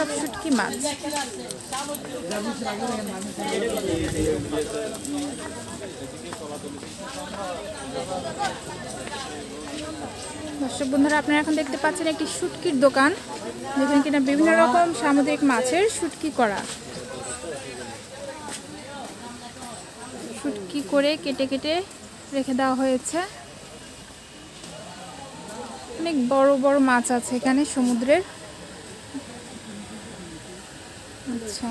সব শুটকি মাছ। দর্শক বন্ধুরা, আপনারা এখন দেখতে পাচ্ছেন একটি শুটকির দোকান, যেখানে কিনা বিভিন্ন রকম সামুদ্রিক মাছের শুটকি করা। শুটকি করে কেটে কেটে রেখে দেওয়া হয়েছে। অনেক বড় বড় মাছ আছে এখানে সমুদ্রের। আচ্ছা।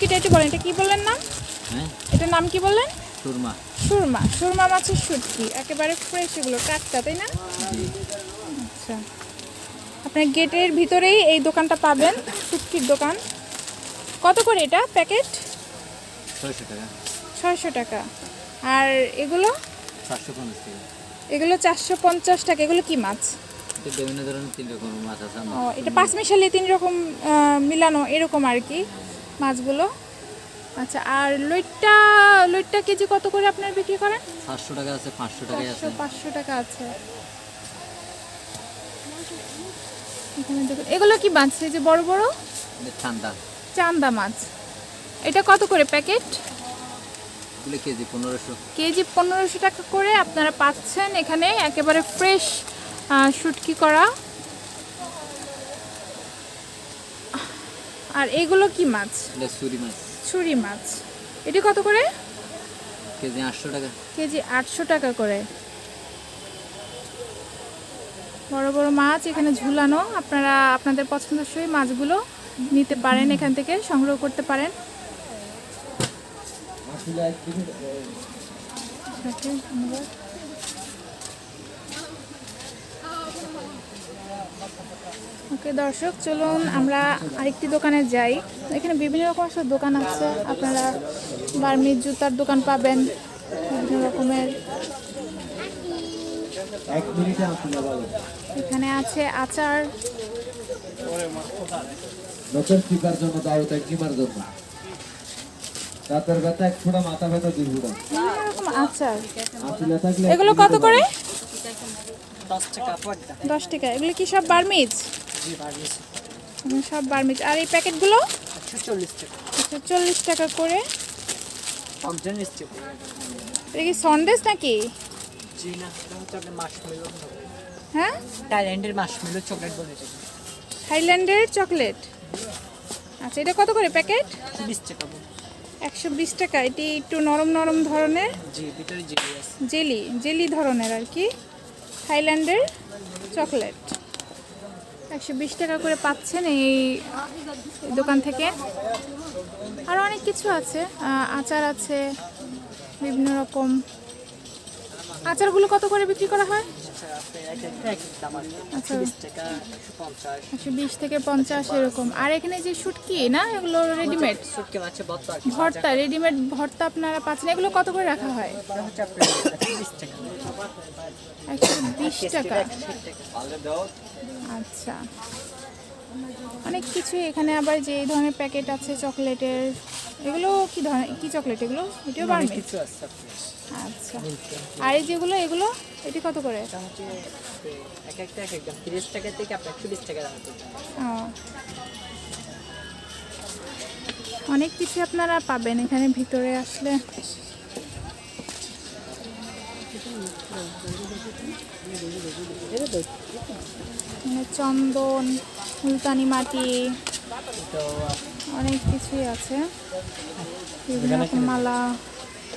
কিটা একটু বলেন এটা কি বললেন নাম? হ্যাঁ। এটার নাম কি বললেন? সুরমা। সুরমা। সুরমা মাছের শুটকি একেবারে ফ্রেশ এগুলো টাটকা তাই না? আচ্ছা। আপনার গেটের ভিতরেই এই দোকানটা পাবেন শুটকির দোকান। কত করে এটা প্যাকেট? ছয়শো টাকা। ছয়শো টাকা। আর এগুলো? চারশো পঞ্চাশ টাকা। এগুলো চারশো পঞ্চাশ টাকা। এগুলো কি মাছ? এটা বিভিন্ন ধরনের তিন রকম মাছ আছে ও এটা পাঁচ মিশালি তিন রকম মিলানো এরকম আর কি মাছগুলো। আচ্ছা আর লইট্টা লইট্টা কেজি কত করে আপনারা বিক্রি করেন? সাতশো টাকা আছে পাঁচশো টাকা আছে। পাঁচশো টাকা আছে। এগুলো কি মাছ? এই যে বড় বড়? ঠান্ডা চান্দা মাছ। এটা কত করে প্যাকেট? কেজি পনেরোশো। কেজি পনেরোশো টাকা করে আপনারা পাচ্ছেন এখানে একেবারে ফ্রেশ শুটকি করা। আর এগুলো কি মাছ? এটা সুরি মাছ। ছুরি মাছ। এটি কত করে? কেজি আটশো টাকা। কেজি আটশো টাকা করে। বড় বড় মাছ এখানে ঝুলানো। আপনারা আপনাদের পছন্দসই মাছগুলো নিতে পারেন এখান থেকে সংগ্রহ করতে পারেন। ওকে, দর্শক চলুন আমরা আরেকটি দোকানে যাই। এখানে বিভিন্ন রকম আসলে দোকান আছে। আপনারা বার্মির জুতার দোকান পাবেন বিভিন্ন রকমের। এখানে আছে আচার। নতুন জন্য দাওয়াত এক কিমার জন্য। দাঁতের ব্যথা এক ফোঁটা মাথা ব্যথা দুই ফোঁটা। রকম থাকলে এগুলো কত করে? দশ টাকা এগুলো কি সব বার্মিজ? সব বার্মিজ। আর এই প্যাকেটগুলো? আচ্ছা চল্লিশ টাকা। করে। এটা কি সন্দেশ নাকি? হ্যাঁ? থাইল্যান্ডের মাশমেলো চকলেট বলে থাইল্যান্ডের চকলেট আচ্ছা এটা কত করে প্যাকেট? বিশ টাকা। একশো বিশ টাকা। এটি একটু নরম নরম ধরনের? জেলি জেলি ধরনের আর কি। থাইল্যান্ডের চকলেট। একশো বিশ টাকা করে পাচ্ছেন এই এই দোকান থেকে। আরও অনেক কিছু আছে। আচার আছে বিভিন্ন রকম। আচারগুলো কত করে বিক্রি করা হয়? আচ্ছা। আছে বিশ একশো বিশ থেকে পঞ্চাশ এরকম। আর এখানে যে শুটকি না? এগুলো রেডিমেড ভর্তা। রেডিমেড ভর্তা আপনারা পাচ্ছেন। এগুলো কত করে রাখা হয়? একশো বিশ টাকা। আচ্ছা। অনেক কিছু এখানে আবার যে এই ধরনের প্যাকেট আছে চকলেটের। এগুলো কি ধরনের কি চকলেট এগুলো? এটিও বাড়বে কিছু আছে আচ্ছা। আর এই যেগুলো এগুলো এটি কত করে? এক একটা এক এক দাম তিরিশ টাকা থেকে আপনার একশো বিশ টাকা দাম। অনেক কিছু আপনারা পাবেন এখানে ভিতরে আসলে। মানে চন্দন মুলতানি মাটি অনেক কিছুই আছে। বিভিন্ন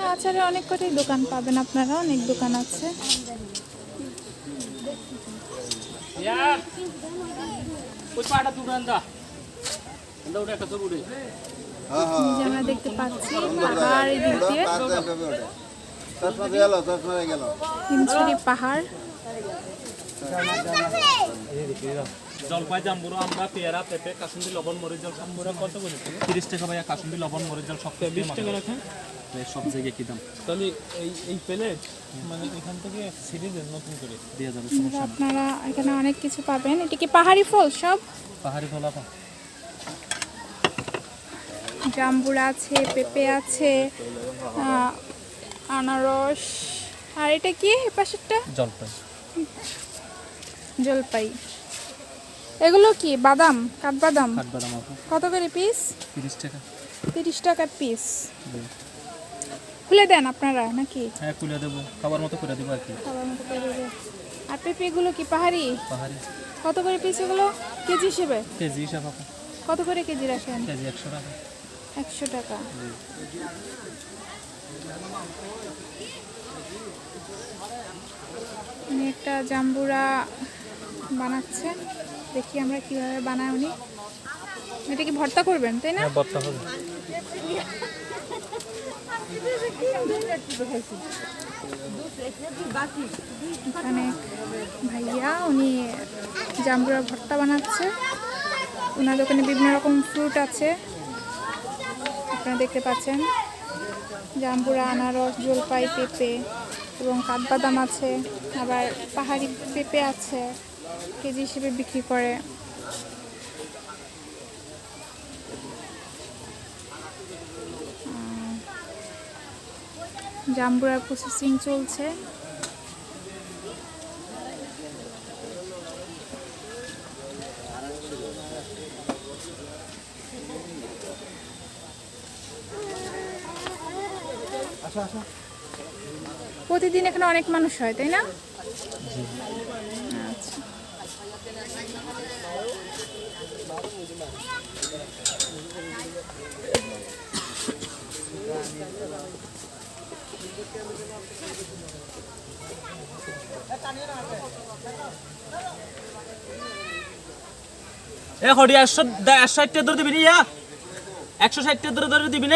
বাড়া না আচারে অনেক কটাই দোকান পাবেন আপনারা অনেক দোকান আছে। আমরা দেখতে পাচ্ছি পাহাড় এই দিক দিয়ে। হিমছড়ি পাহাড়। জলপাই জাম্বুরা আমরা পেয়ারা পেঁপে কাসুন্দি লবণ মরিচ জল জাম্বুরা কত করে? তিরিশ টাকা ভাইয়া কাসুন্দি লবণ মরিচ জল সব বিশ টাকা রাখেন? সব জায়গায় কি দাম? তাহলে এই এই প্লেট মানে এখান থেকে সিরিজের নতুন করে। দেওয়া যাবে সমস্যা আপনারা এখানে অনেক কিছু পাবেন। এটা কি পাহাড়ি ফল সব? পাহাড়ি ফলা পা জাম্বুরা আছে পেঁপে আছে আনারস। আর এটা কি এ পাশেরটা জলপাই। জলপাই। এগুলো কি? বাদাম? কাঠবাদাম? কাঠবাদাম কত করে পিস তিরিশ টাকা। তিরিশ টাকা পিস খুলে দেন আপনারা নাকি? হ্যাঁ খুলে দেবো। খাবার মতো করে দেবো আর কি। খাবার মতো করে দেবে। আর পেঁপে এগুলো কি পাহাড়ি? পাহাড়ি। কত করে পিস এগুলো? কেজি হিসেবে? কেজি হিসাব আপু কত করে কেজি রাখেন? কেজি একশো টাকা। একশো টাকা। একটা জাম্বুরা বানাচ্ছে দেখি আমরা কীভাবে বানাই উনি এটা কি ভর্তা করবেন তাই না? হ্যাঁ বর্তা হবে। এখানে ভাইয়া উনি জাম্বুরা ভর্তা বানাচ্ছে। ওনার দোকানে বিভিন্ন রকম ফ্রুট আছে। আপনারা দেখতে পাচ্ছেন। জাম্বুরা আনারস জলপাই পেঁপে এবং কাঠবাদাম আছে। আবার পাহাড়ি পেঁপে আছে। কেজি হিসেবে বিক্রি করে। জাম্বুরার প্রসেসিং চলছে। প্রতিদিন এখানে অনেক মানুষ হয় তাই না আচ্ছা এ হরি একশো একশো ষাট টাকা ধরে দিবি ইয়া? দিবি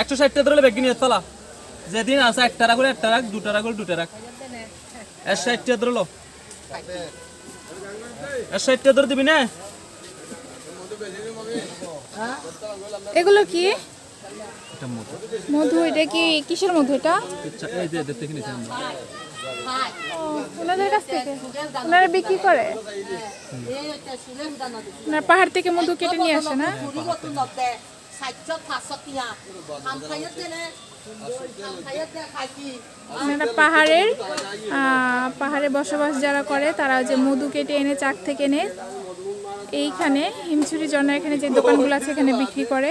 একশো ষাট টাকা ধরে নিয়ে চলা। যেদিন আছে দুটা দুটা একশো ষাট টাকা ধরে ধরে দিবি নে? এগুলো কি? এটা মতো মধু এটা কি কিসের মধু এটা? এই যে দেখতে কিনেছি আমরা। ওনাদের কাছ থেকে? ওনারা বিক্রি করে? ওনারা পাহাড় থেকে মধু কেটে নিয়ে আসে না? পাহাড়ের আহ, পাহাড়ে বসবাস যারা করে তারা যে মধু কেটে এনে চাক থেকে এনে এইখানে হিমছড়ি জন্য এখানে যে দোকানগুলো আছে এখানে বিক্রি করে।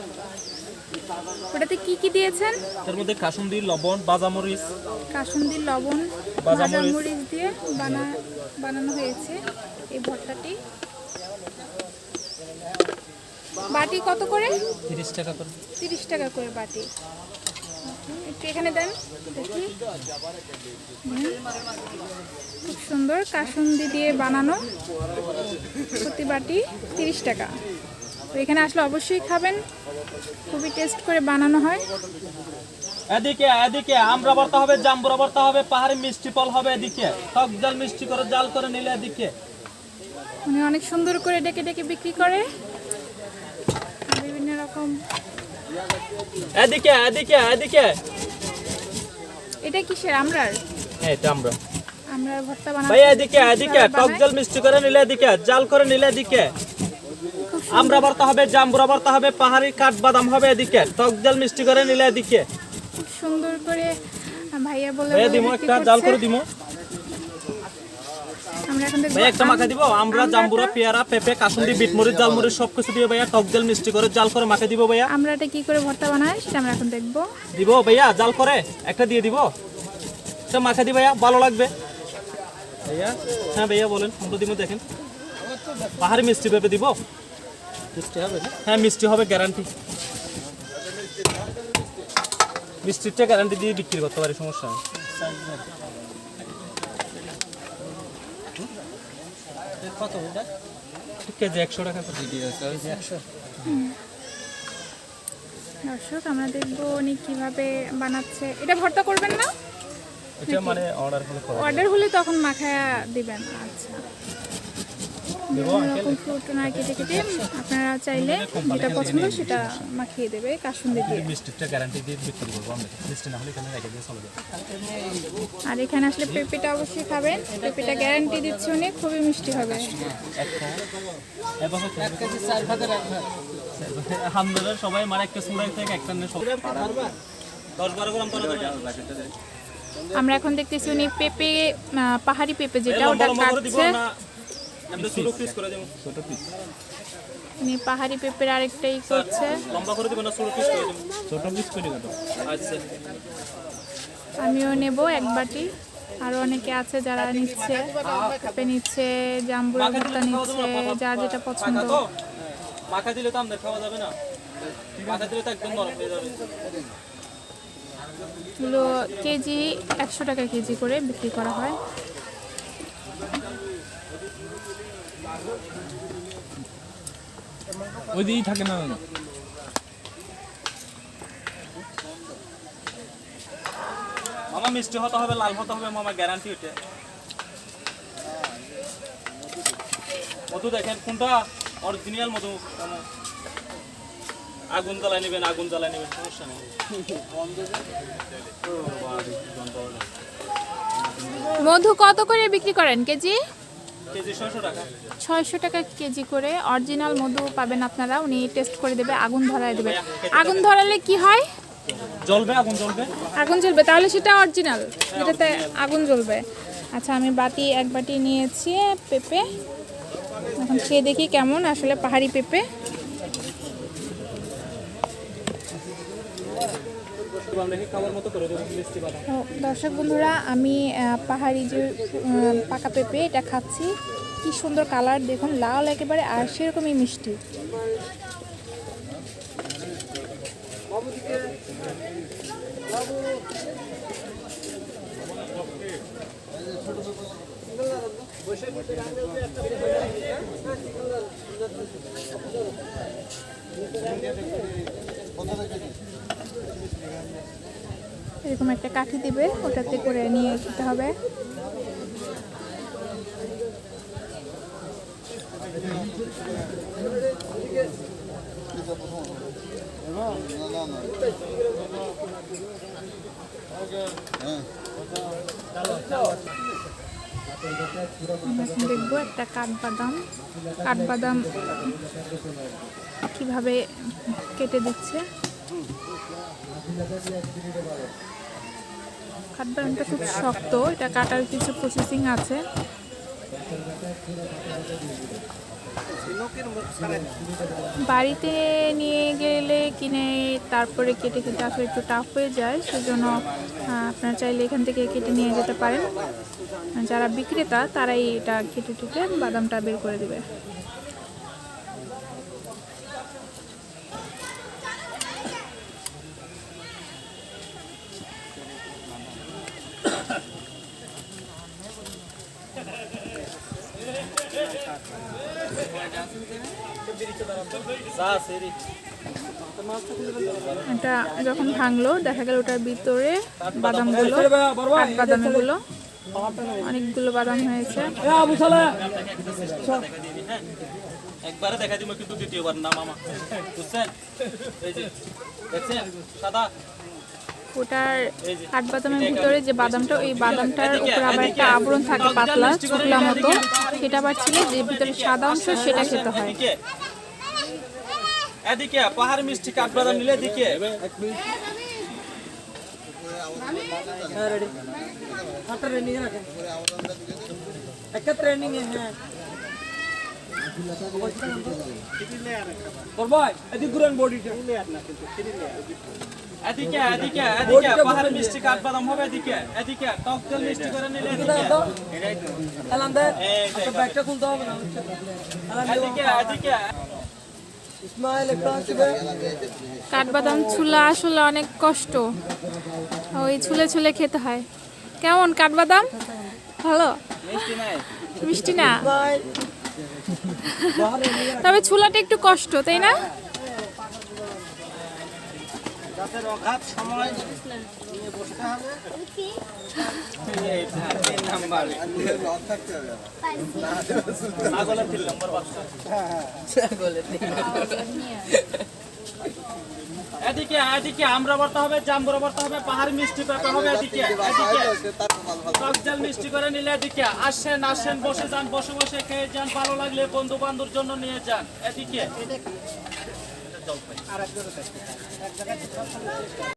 ওটাতে কি কি দিয়েছেন? তার মধ্যে কাসুন্দি লবণ বাজামরিচ কাসুন্দি লবণ ভাজা ভাজা মরিচ। মরিচ দিয়ে বানা বানানো হয়েছে এই ভর্তাটি। বাটি কত করে? তিরিশ টাকা করে। তিরিশ টাকা করে বাটি। একটু এখানে দেন দেখি। খুব সুন্দর কাসুন্দি দিয়ে বানানো প্রতি বাটি তিরিশ টাকা। তো এখানে আসলে অবশ্যই খাবেন। খুবই টেস্ট করে বানানো হয়। এদিকে এদিকে আমরা ভর্তা হবে জাম্বুরা ভর্তা হবে পাহাড়ি মিষ্টি ফল হবে এদিকে। টক জাল মিষ্টি করে জাল করে নিলে এদিকে। উনি অনেক সুন্দর করে ডেকে ডেকে বিক্রি করে। বিভিন্ন রকম। এদিকে এদিকে এদিকে। এটা কিসের আমরার? হ্যাঁ এটা আমরা আমরা ভর্তা বানাবো ভাই এদিকে এদিকে টক জাল মিষ্টি করে নিলে এদিকে জাল করে নিলে এদিকে। আমরা ভর্তা হবে জাম্বুরা ভর্তা হবে পাহাড়ি কাঠ বাদাম হবে এদিকে। টক জাল মিষ্টি করে নিলে এদিকে। খুব সুন্দর করে ভাইয়া বলে ভাইয়া দিমো একটা জাল। করে দিমো। আমরা এখন দেখব ভাই একটা মাখা দিব আমরা জাম্বুরা পেয়ারা পেঁপে কাসুন্দি বিটমরিচ জালমরিচ সব কিছু দিয়ে ভাইয়া টক জাল মিষ্টি করে জাল করে মাখা দিব ভাইয়া। আমরা এটা কি করে ভর্তা বানাই সেটা আমরা এখন দেখব। দিব ভাইয়া জাল করে একটা দিয়ে দিব। এটা মাখা দি ভাইয়া ভালো লাগবে। ভাইয়া হ্যাঁ ভাইয়া বলেন আমরা দিব দেখেন। পাহাড়ি মিষ্টি পেঁপে দিব। মিষ্টি হবে না? হ্যাঁ মিষ্টি হবে গ্যারান্টি মিষ্টিরটা গ্যারান্টি দিয়ে বিক্রি করতে পারি সমস্যা নেই। কত কেজি একশো টাকা একশো। দর্শক আমরা দেখব উনি কীভাবে বানাচ্ছে। এটা ভর্তা করবেন না? এটা মানে অর্ডার হলে করে অর্ডার হলে তখন মাখায়া দিবেন। আচ্ছা। দেবো বিভিন্ন রকম ফ্রুট ওনারা কেটে কেটে আপনারা চাইলে যেটা পছন্দ সেটা মাখিয়ে দেবে কাসুন্দি দিয়ে। না আর এখানে আসলে পেঁপেটা অবশ্যই খাবেন। পেঁপেটা গ্যারান্টি দিচ্ছে উনি খুবই মিষ্টি হবে। আলহামদুলিল্লাহ সবাই মারা একটা সুরাই থেকে একটা দশ বারো গ্রাম আমরা এখন দেখতেছি উনি পেঁপে পাহাড়ি পেঁপে যেটা ওটা কাটছে। উনি পাহাড়ি পেঁপের আরেকটাই করছে। লম্বা করে দিব না ছোট পিস করে দেবো। ছোট পিস করে দেবো। আচ্ছা। আমিও নেব এক বাটি। আরও অনেকে আছে যারা নিচ্ছে। পেঁপে নিচ্ছে জাম্বুরা ভর্তা নিচ্ছে যার যেটা পছন্দ। মাখা মাখা দিলে তো আমাদের খাওয়া যাবে না। মাখা দিলে তো একদম নরম হয়ে যাবে। এগুলো কেজি একশো টাকা কেজি করে বিক্রি করা হয়। ওই দিকেই থাকে না মামা মিষ্টি হতে হবে লাল হতে হবে মামা গ্যারান্টি ওটা মধু দেখেন কোনটা? অরিজিনাল মধু। আগুন জ্বালায় নেবেন আগুন জ্বালায় নেবেন সমস্যা নেই। মধু কত করে বিক্রি করেন কেজি? ছয়শো টাকা। কেজি করে অরিজিনাল মধু পাবেন আপনারা। উনি টেস্ট করে দেবে আগুন ধরায় দেবে। আগুন ধরালে কি হয়? জ্বলবে আগুন জ্বলবে। আগুন জ্বলবে তাহলে সেটা অরিজিনাল। যেটাতে আগুন জ্বলবে। আচ্ছা আমি বাটি এক বাটি নিয়েছি পেঁপে। এখন খেয়ে দেখি কেমন আসলে পাহাড়ি পেঁপে দেখি খাবার মতো করে দেবো মিষ্টি বাদাম তো দর্শক বন্ধুরা আমি পাহাড়ি যে পাকা পেঁপে এটা খাচ্ছি। কি সুন্দর কালার দেখুন লাল একেবারে আর সেরকমই মিষ্টি। এরকম একটা কাঠি দিবে, ওটাতে করে নিয়ে খেতে হবে। দেখব একটা কাঠবাদাম কাঠবাদাম কীভাবে কেটে দিচ্ছে। কাঠবাদামটা খুব শক্ত, এটা কাটার কিছু প্রসেসিং আছে। বাড়িতে নিয়ে গেলে কিনে তারপরে কেটে খেতে আসলে একটু টাফ হয়ে যায়, সেজন্য আপনারা চাইলে এখান থেকে কেটে নিয়ে যেতে পারেন। যারা বিক্রেতা, তারাই এটা কেটে টেটে বাদামটা বের করে দিবে। এটা যখন ভাঙলো, দেখা গেল ওটার ভিতরে বাদামগুলো বাদামগুলো, অনেকগুলো বাদাম হয়েছে। একবারে দেখা দিব কিন্তু দ্বিতীয়বার না মামা বুঝছেন? এই যে, দেখছেন? সাদা। ওটার কাঠবাদামের ভিতরে যে বাদামটা ওই বাদামটার উপর আবার একটা আবরণ থাকে পাতলা চুকলা মতো সেটা আবার ছিল যে ভিতরে সাদা অংশ সেটা খেতে হয়। এদিকে পাহাড় মিষ্টি কাঠবাদাম নিলে এদিকে হ্যাঁ এ হ্যাঁ। এদিক ঘুরেন বডিটা। এদিকে এদিকে এদিকে পাহাড় মিষ্টি কাঠবাদাম হবে এদিকে এদিকে টক তেল মিষ্টি করে নিলে এদিকে। এলান দে। এই যে ব্যাগটা খুলতে হবে না এদিকে এদিকে। ইসমাইল একটু আসবে কাঠবাদাম ছুলা আসলে অনেক কষ্ট। ওই ছুলে ছুলে খেতে হয়। কেমন কাঠবাদাম ভালো? মিষ্টি না? তবে ছুলাটা একটু কষ্ট তাই না? যাদের অগাধ সময় নিয়ে বসতে হবে। এদিকে এদিকে আমরা বলতে হবে জাম্বুরা বলতে হবে পাহাড়ি মিষ্টি পেঁপে হবে এদিকে এদিকে। টক জাল মিষ্টি করে নিলে এদিকে। আসেন আসেন বসে যান বসে বসে খেয়ে যান। ভালো লাগলে বন্ধু বান্ধবের জন্য নিয়ে যান এদিকে। জল পাই আর এক জায়গায় এক জায়গায়